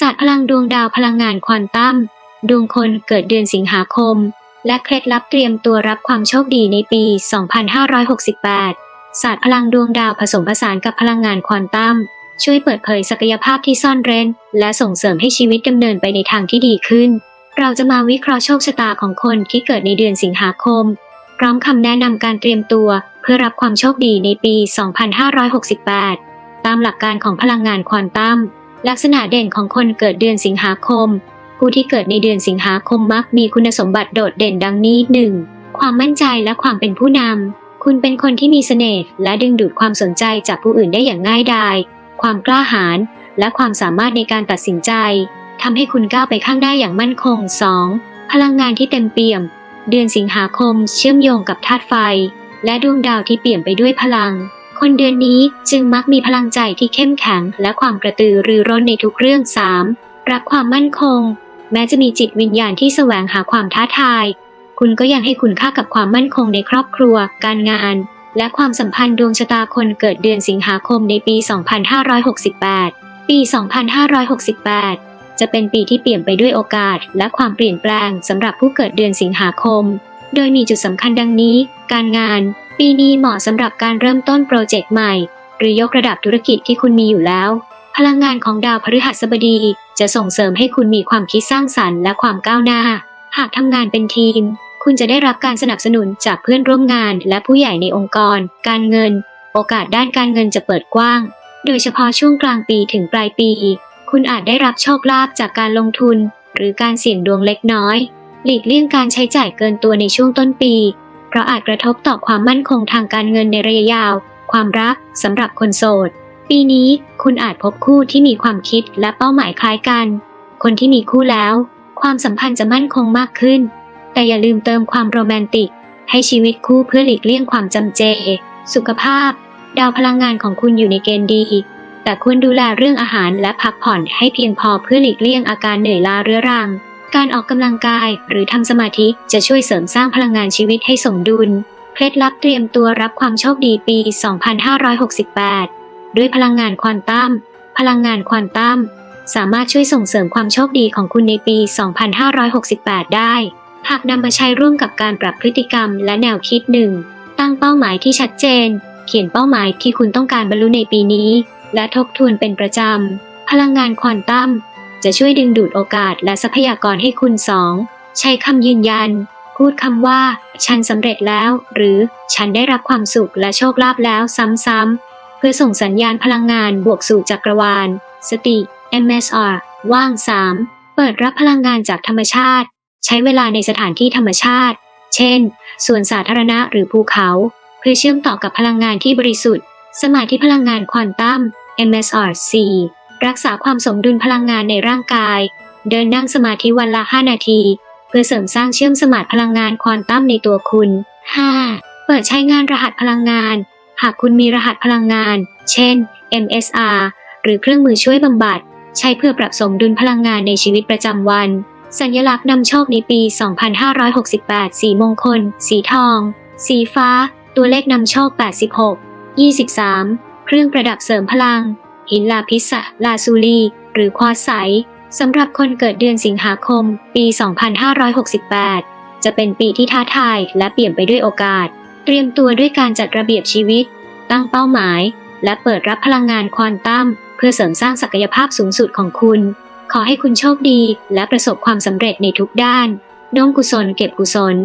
ศาสตร์พลังดวงดาวพลังงานควอนตัมดวงคนเกิดเดือนสิงหาคม และเคล็ดลับเตรียมตัวรับความโชคดีในปี 2568 ศาสตร์พลังดวงดาวผสมผสานกับพลังงานควอนตัมช่วยเปิดเผยศักยภาพที่ซ่อนเร้น และส่งเสริมให้ชีวิตดำเนินไปในทางที่ดีขึ้น เราจะมาวิเคราะห์โชคชะตาของคนที่เกิดในเดือนสิงหาคม พร้อมคำแนะนำการเตรียมตัวเพื่อรับความโชคดีในปี 2568 ตามหลักการของพลังงานควอนตัม ลักษณะเด่นของคนเกิดเดือนสิงหาคม ผู้ที่เกิดในเดือนสิงหาคมมักมีคุณสมบัติโดดเด่นดังนี้ 1. ความมั่นใจและความเป็นผู้นำ คุณเป็นคนที่มีเสน่ห์และดึงดูดความสนใจจากผู้อื่นได้อย่างง่ายดาย ความกล้าหาญและความสามารถในการตัดสินใจทำให้คุณก้าวไปข้างได้อย่างมั่นคง 2. พลังงานที่เต็มเปี่ยม เดือนสิงหาคมเชื่อมโยงกับธาตุไฟ และดวงดาวที่เปี่ยมไปด้วยพลัง คนเดือนนี้จึงมักมีพลังใจที่เข้มแข็ง และความกระตือรือร้นในทุกเรื่อง 3. รักความมั่นคง แม้จะมีจิตวิญญาณที่แสวงหาความท้าทาย คุณก็ยังให้คุณค่ากับความมั่นคงในครอบครัว การงาน และความสัมพันธ์ดวงชะตาคนเกิดเดือนสิงหาคมในปี 2568 ปี 2568 จะเป็นปีที่เปลี่ยนไปด้วยโอกาส และความเปลี่ยนแปลงสำหรับผู้เกิดเดือนสิงหาคม โดยมีจุดสำคัญดังนี้ การงาน ปีนี้เหมาะสำหรับการเริ่มต้นโปรเจกต์ใหม่ หรือยกระดับธุรกิจที่คุณมีอยู่แล้ว พลังงานของดาวพฤหัสบดีจะส่งเสริมให้คุณมีความคิดสร้างสรรค์และความก้าวหน้า หากทำงานเป็นทีม คุณจะได้รับการสนับสนุนจากเพื่อนร่วมงาน และผู้ใหญ่ในองค์กร การเงิน โอกาสด้านการเงินจะเปิดกว้าง โดยเฉพาะช่วงกลางปีถึงปลายปี คุณอาจได้รับโชคลาภจากการลงทุน หรือการเสี่ยงดวงเล็กน้อย หลีกเลี่ยงการใช้จ่ายเกินตัวในช่วงต้นปี เพราะอาจกระทบต่อความมั่นคงทางการเงินในระยะยาว ความรักสำหรับคนโสด ปีนี้คุณอาจพบคู่ที่มีความคิดและเป้าหมายคล้ายกัน คนที่มีคู่แล้ว ความสัมพันธ์จะมั่นคงมากขึ้น แต่อย่าลืมเติมความโรแมนติก ให้ชีวิตคู่เพื่อหลีกเลี่ยงความจำเจ สุขภาพ ดาวพลังงานของคุณอยู่ในเกณฑ์ดีแต่ควรดูแลเรื่องอาหารและพักผ่อนให้เพียงพอเพื่อหลีกเลี่ยงอาการเหนื่อยล้าเรื้อรัง การออกกำลังกายหรือทำสมาธิจะช่วยเสริมสร้างพลังงานชีวิตให้สมดุล เคล็ดลับเตรียมตัวรับความโชคดีปี 2568 ด้วยพลังงานควอนตัม พลังงานควอนตัม สามารถช่วยส่งเสริมความโชคดีของคุณในปี 2568 ได้ หากนำมาใช้ร่วมกับการปรับพฤติกรรมและแนวคิดหนึ่ง ตั้งเป้าหมายที่ชัดเจน เขียนเป้าหมายที่คุณต้องการบรรลุในปีนี้ และทบทวนเป็นประจำ พลังงานควอนตัม จะช่วยดึงดูดโอกาสและทรัพยากรให้คุณสองใช้คำยืนยัน พูดคำว่า ฉันสำเร็จแล้ว หรือฉันได้รับความสุขและโชคลาภแล้วซ้ำๆ เพื่อส่งสัญญาณพลังงานบวกสู่จักรวาล สติ MSR ว่าง 3 เปิดรับพลังงานจากธรรมชาติ ใช้เวลาในสถานที่ธรรมชาติ เช่น สวนสาธารณะหรือภูเขา เพื่อเชื่อมต่อกับพลังงานที่บริสุทธิ์ สมาธิพลังงานควอนตัม MSR 4 รักษาความสมดุลพลังงานในร่างกาย เดินนั่งสมาธิวันละ 5 นาที เพื่อเสริมสร้างเชื่อมสมาธิพลังงานควอนตัมในตัวคุณ 5. เปิดใช้งานรหัสพลังงาน หากคุณมีรหัสพลังงาน เช่น MSR หรือเครื่องมือช่วยบำบัด ใช้เพื่อปรับสมดุลพลังงานในชีวิตประจำวัน สัญลักษณ์นำโชคในปี 2568 สีมงคล สีทอง สีฟ้า ตัวเลขนำโชค 86 23 เครื่องประดับเสริมพลัง หินลาพิสะลาซูลี หรือควาร์ตไซต์สำหรับคนเกิดเดือนสิงหาคม ปี 2568 จะเป็นปีที่ท้าทายและเปลี่ยมไปด้วยโอกาส เตรียมตัวด้วยการจัดระเบียบชีวิต ตั้งเป้าหมาย และเปิดรับพลังงานควอนตัมเพื่อเสริมสร้างศักยภาพสูงสุดของคุณ ขอให้คุณโชคดี และประสบความสำเร็จในทุกด้านน้อมกุศลเก็บกุศล